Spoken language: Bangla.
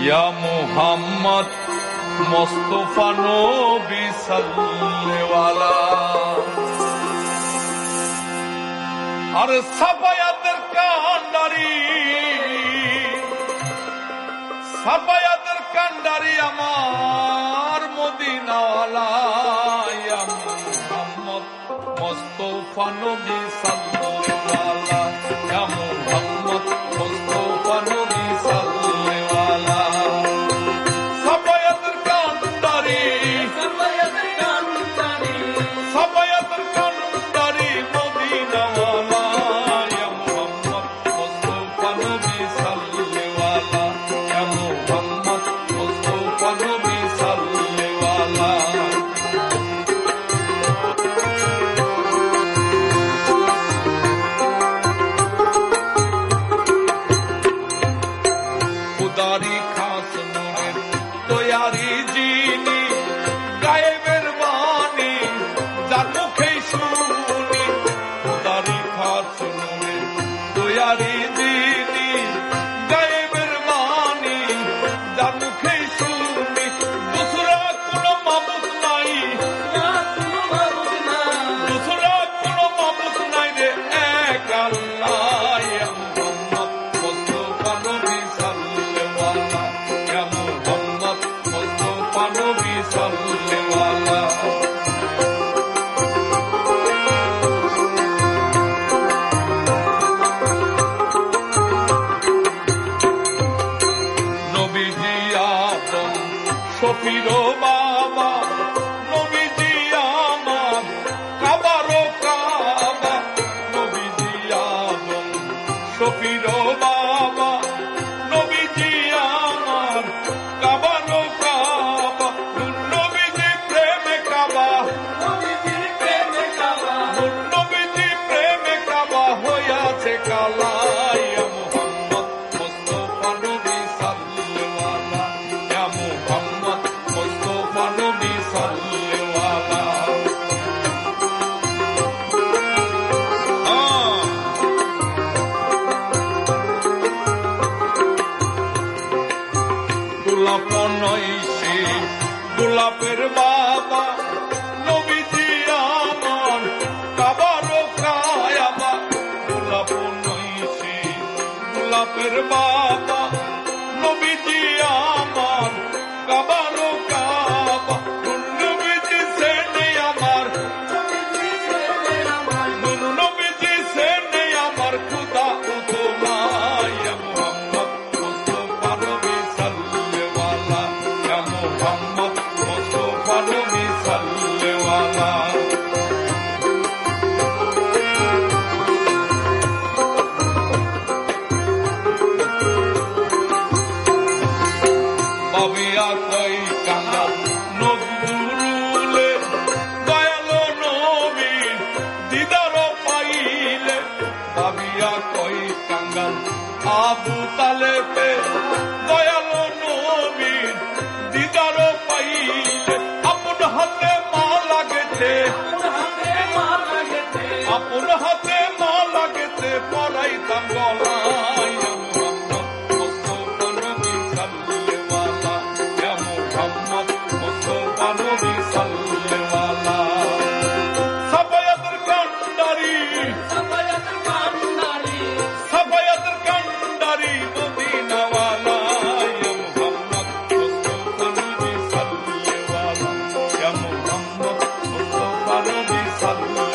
মোহাম্মদ মুহাম্মদ মোস্তফা নবী সাল্লেওয়ালা আর সাফায়াতের কান্ডারি সাফায়াতের কান্ডারি আমার মদিনাওয়ালা মোহাম্মদ মুহাম্মদ মোস্তফা নবী সাল্লেওয়ালা ইয়া মোস্তফা Hare সপির বাবা মনই সে গোলাপের বাবা গোলাপ নই সে গোলাপের বাবা Abu Talib, Goya. Father.